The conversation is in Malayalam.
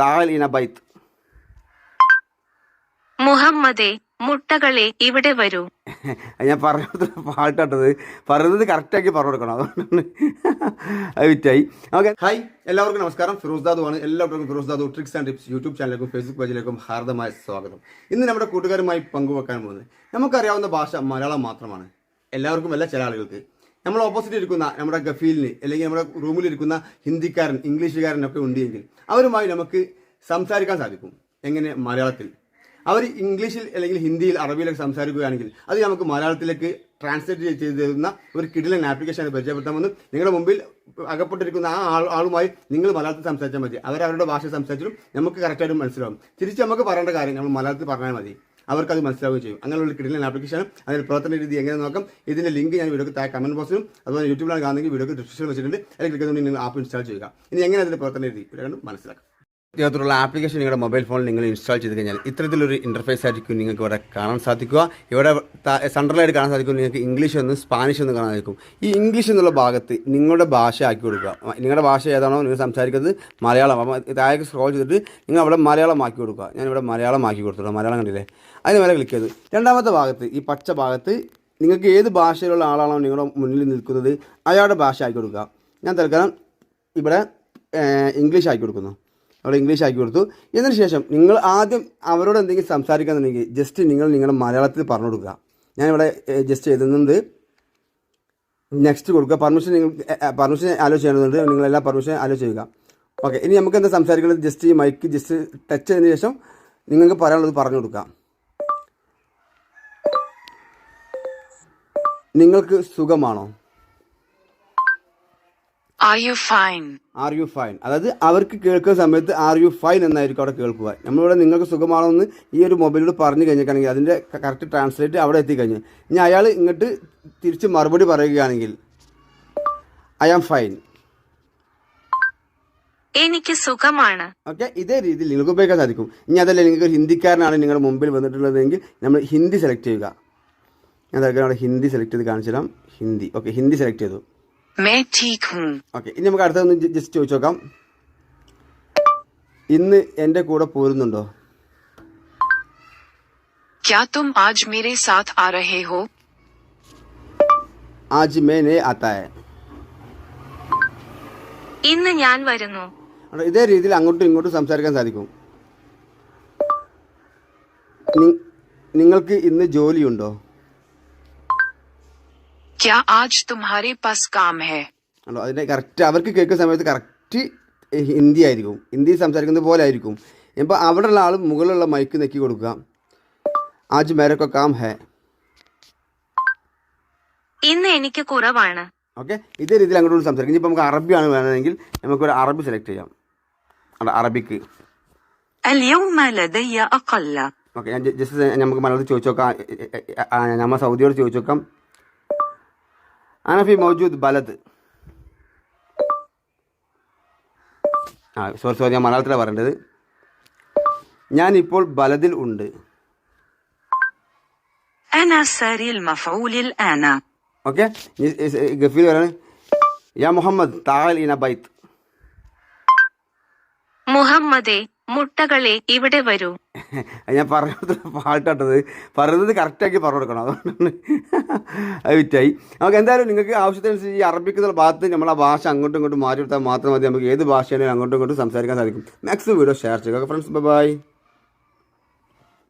താൽ മുഹമ്മദേ മുട്ടകളെ ഇവിടെ വരൂ. ഞാൻ പറഞ്ഞത് പാട്ടത് പറയുന്നത് കറക്റ്റാക്കി പറഞ്ഞു കൊടുക്കണം. അതുകൊണ്ടാണ് അത് വിറ്റായി ഓക്കെ ഹായ് എല്ലാവർക്കും നമസ്കാരം. ഫിറോസ് ദാദു ആണ്. എല്ലാവർക്കും Firoz Dadu tricks and tips YouTube ചാനലിലേക്കും Facebook പേജിലേക്കും ഹാർദമായ സ്വാഗതം. ഇന്ന് നമ്മുടെ കൂട്ടുകാരുമായി പങ്കുവെക്കാൻ പോകുന്നത് നമുക്കറിയാവുന്ന ഭാഷ മലയാളം മാത്രമാണ്. എല്ലാവർക്കും അല്ല ചില ആളുകൾക്ക്. നമ്മൾ ഓപ്പോസിറ്റ് ഇരിക്കുന്ന നമ്മുടെ ഗഫീലിന് അല്ലെങ്കിൽ നമ്മുടെ റൂമിലിരിക്കുന്ന ഹിന്ദിക്കാരൻ ഇംഗ്ലീഷുകാരനൊക്കെ ഉണ്ടെങ്കിൽ അവരുമായി നമുക്ക് സംസാരിക്കാൻ സാധിക്കും. എങ്ങനെ? മലയാളത്തിൽ. അവർ ഇംഗ്ലീഷിൽ അല്ലെങ്കിൽ ഹിന്ദിയിൽ അറബിയിലൊക്കെ സംസാരിക്കുകയാണെങ്കിൽ അത് നമുക്ക് മലയാളത്തിലേക്ക് ട്രാൻസ്ലേറ്റ് ചെയ്ത് തരുന്ന ഒരു കിടിലൻ ആപ്ലിക്കേഷൻ പരിചയപ്പെടുത്താമെന്ന് നിങ്ങളുടെ മുമ്പിൽ അകപ്പെട്ടിരിക്കുന്ന ആ ആൾ ആളുമായി നിങ്ങൾ മലയാളത്തിൽ സംസാരിച്ചാൽ മതി. അവരവരുടെ ഭാഷ സംസാരിച്ചാലും നമുക്ക് കറക്റ്റായിട്ട് മനസ്സിലാവും. തിരിച്ച് നമുക്ക് പറയേണ്ട കാര്യം നമ്മൾ മലയാളത്തിൽ പറഞ്ഞാൽ മതി. അവർക്കത് മനസ്സിലാവുകയും ചെയ്യും. അങ്ങനെയുള്ള കിടിലൻ ആപ്ലിക്കേഷനും അതിന്റെ പ്രവർത്തന രീതി എങ്ങനെ നോക്കാം ഇതിന്റെ ലിങ്ക് ഞാൻ വീഡിയോക്ക് താഴെ കമന്റ് ബോക്സിലും അതുപോലെ യൂട്യൂബിലാണ് കാണുന്നെങ്കിൽ വീഡിയോക്ക് ഡിസ്ക്രിപ്ഷൻ വെച്ചിട്ടുണ്ട്. അതിൽ ക്ലിക്ക് ചെയ്തുകൊണ്ട് ആപ്പ് ഇൻസ്റ്റാൾ ചെയ്യുക. ഇനി എങ്ങനെ അതിന്റെ പ്രവർത്തന രീതി മനസ്സിലാക്കാം. ഇത്തരത്തിലുള്ള ആപ്ലിക്കേഷൻ നിങ്ങളുടെ മൊബൈൽ ഫോണിൽ നിങ്ങൾ ഇൻസ്റ്റാൾ ചെയ്ത് കഴിഞ്ഞാൽ ഇത്തരത്തിലൊരു ഇന്റർഫേസ് ആയിരിക്കും നിങ്ങൾക്ക് ഇവിടെ കാണാൻ സാധിക്കുക. ഇവിടെ സെൻട്രലായിട്ട് കാണാൻ സാധിക്കും നിങ്ങൾക്ക് ഇംഗ്ലീഷ് ഒന്ന് സ്പാനിഷ് ഒന്ന് കാണാൻ സാധിക്കും. ഈ ഇംഗ്ലീഷ് എന്നുള്ള ഭാഗത്ത് നിങ്ങളുടെ ഭാഷ ആക്കി കൊടുക്കുക. നിങ്ങളുടെ ഭാഷ ഏതാണോ നിങ്ങൾ സംസാരിക്കുന്നത് മലയാളം. അപ്പോൾ താഴേക്ക് സ്ക്രോൾ ചെയ്തിട്ട് നിങ്ങൾ അവിടെ മലയാളം ആക്കി കൊടുക്കുക. ഞാൻ ഇവിടെ മലയാളം ആക്കി കൊടുത്തിട്ടുണ്ട്. മലയാളം കണ്ടില്ലേ? അതിന് മേലെ ക്ലിക്ക് ചെയ്തു. രണ്ടാമത്തെ ഭാഗത്ത് ഈ പച്ച ഭാഗത്ത് നിങ്ങൾക്ക് ഏത് ഭാഷയിലുള്ള ആളാണോ നിങ്ങളുടെ മുന്നിൽ നിൽക്കുന്നത് അയാളുടെ ഭാഷ ആക്കി കൊടുക്കുക. ഞാൻ തൽക്കാലം ഇവിടെ ഇംഗ്ലീഷ് ആക്കി കൊടുക്കുന്നു. അവിടെ ഇംഗ്ലീഷ് ആക്കി കൊടുത്തു. എന്നതിന് ശേഷം നിങ്ങൾ ആദ്യം അവരോട് എന്തെങ്കിലും സംസാരിക്കാന്നുണ്ടെങ്കിൽ ജസ്റ്റ് നിങ്ങൾ നിങ്ങളുടെ മലയാളത്തിൽ പറഞ്ഞു കൊടുക്കുക. ഞാനിവിടെ ജസ്റ്റ് എഴുതുന്നത് നെക്സ്റ്റ് കൊടുക്കുക. പെർമിഷൻ നിങ്ങൾ പെർമിഷൻ അലോ ചെയ്യേണ്ടതുണ്ട് നിങ്ങൾ എല്ലാ പെർമിഷൻ അലോ ചെയ്യുക. ഓക്കെ ഇനി നമുക്ക് എന്താ സംസാരിക്കുന്നത് ജസ്റ്റ് ഈ മൈക്ക് ജസ്റ്റ് ടച്ച് ചെയ്തതിന് ശേഷം നിങ്ങൾക്ക് പറയാനുള്ളത് പറഞ്ഞു കൊടുക്കുക. നിങ്ങൾക്ക് സുഖമാണോ? ആർ യു ഫൈൻ അതായത് അവർക്ക് കേൾക്കുന്ന സമയത്ത് ആർ യു ഫൈൻ എന്നായിരിക്കും അവിടെ കേൾക്കുക. നമ്മളിവിടെ നിങ്ങൾക്ക് സുഖമാണോ എന്ന് ഈ ഒരു മൊബൈലിലൂടെ പറഞ്ഞു കഴിഞ്ഞിട്ടാണെങ്കിൽ അതിന്റെ കറക്റ്റ് ട്രാൻസ്ലേറ്റ് അവിടെ എത്തിക്കഴിഞ്ഞു. ഇനി അയാൾ ഇങ്ങോട്ട് തിരിച്ച് മറുപടി പറയുകയാണെങ്കിൽ ഐ ആം ഫൈൻ എനിക്ക് സുഖമാണ്. ഓക്കെ ഇതേ രീതിയിൽ നിങ്ങൾക്ക് ഉപയോഗിക്കാൻ സാധിക്കും. ഇനി അതല്ല നിങ്ങൾക്ക് ഹിന്ദിക്കാരനാണ് നിങ്ങളുടെ മുമ്പിൽ വന്നിട്ടുള്ളതെങ്കിൽ നമ്മൾ ഹിന്ദി സെലക്ട് ചെയ്യുക. ഞാൻ അവിടെ ഹിന്ദി സെലക്ട് ചെയ്ത് കാണിച്ചു തരാം ഹിന്ദി. ഓക്കെ ഹിന്ദി സെലക്ട് ചെയ്തു. ഓക്കെ ഇനി നമുക്ക് അടുത്തൊന്ന് ജസ്റ്റ് ചോദിച്ചു നോക്കാം ഇന്ന് എൻ്റെ കൂടെ പോരുന്നുണ്ടോ क्या तुम आज मेरे साथ आ रहे हो ആജ് മേനെ ആത്തായ ഇന്ന് ഞാൻ വരുന്നു അവിടെ ഇതേ രീതിയിൽ അങ്ങോട്ടും ഇങ്ങോട്ടും സംസാരിക്കാൻ സാധിക്കും നി- നിങ്ങൾക്ക് ഇന്ന് ജോലിയുണ്ടോ ക്യാ ആജ് തുമ്ഹാരെ പാസ് കാം ഹെ കറക്റ്റ് അവർക്ക് കേൾക്കുന്ന സമയത്ത് കറക്റ്റ് ഹിന്ദി ആയിരിക്കും. ഹിന്ദി സംസാരിക്കുന്നത് പോലെ ആയിരിക്കും. ഇപ്പം അവിടെ ഉള്ള ആളും മുകളിലുള്ള മൈക്ക് നെക്കി കൊടുക്കുക. ആജ് മേരൊക്കെ കാം ഹേ. ഇന്ന് എനിക്ക് കുറവാണ്. ഓക്കെ ഇതേ രീതിയിൽ അങ്ങോട്ട് സംസാരിക്കും. ഇനിയിപ്പോൾ നമുക്ക് അറബി ആണ് വേണമെങ്കിൽ നമുക്കൊരു അറബി സെലക്ട് ചെയ്യാം. അറബിക്ക്. ഓക്കെ ഞാൻ ജസ്റ്റ് നമുക്ക് മലയാളത്തിൽ ചോദിച്ചു നോക്കാം. നമ്മൾ സൗദിയോട് ചോദിച്ചു നോക്കാം. അനഫി മൗജൂദ് ബലദ് ആ സോറി സോറി ഞാൻ മലയാളത്തിലാണ് പറയേണ്ടത് ഞാൻ ഇപ്പോൾ ബലദിൽ ഉണ്ട് أنا ساري المفعول الآن ഓക്കെ ഗഫീൽ പറയാണ് യാ മുഹമ്മദ് താൽ ഇന ബൈത്ത് മുഹമ്മദേ മുട്ടകളെ ഇവിടെ വരൂ. ഞാൻ പറഞ്ഞത് പാട്ടാട്ടത് പറയുന്നത് കറക്റ്റാക്കി പറഞ്ഞു കൊടുക്കണം. അതുകൊണ്ടാണ് അത് വിറ്റായി. നമുക്ക് എന്തായാലും നിങ്ങൾക്ക് ആവശ്യത്തിനനുസരിച്ച് ഈ അറബിക്ക് എന്നുള്ള ഭാഗത്ത് നമ്മൾ ആ ഭാഷ അങ്ങോട്ടും ഇങ്ങോട്ടും മാറ്റി കൊടുത്താൽ മാത്രം മതി. നമുക്ക് ഏത് ഭാഷയാണെങ്കിലും അങ്ങോട്ടും ഇങ്ങോട്ടും സംസാരിക്കാൻ സാധിക്കും. മാക്സിമം വീഡിയോ ഷെയർ ചെയ്യുക. Friends bye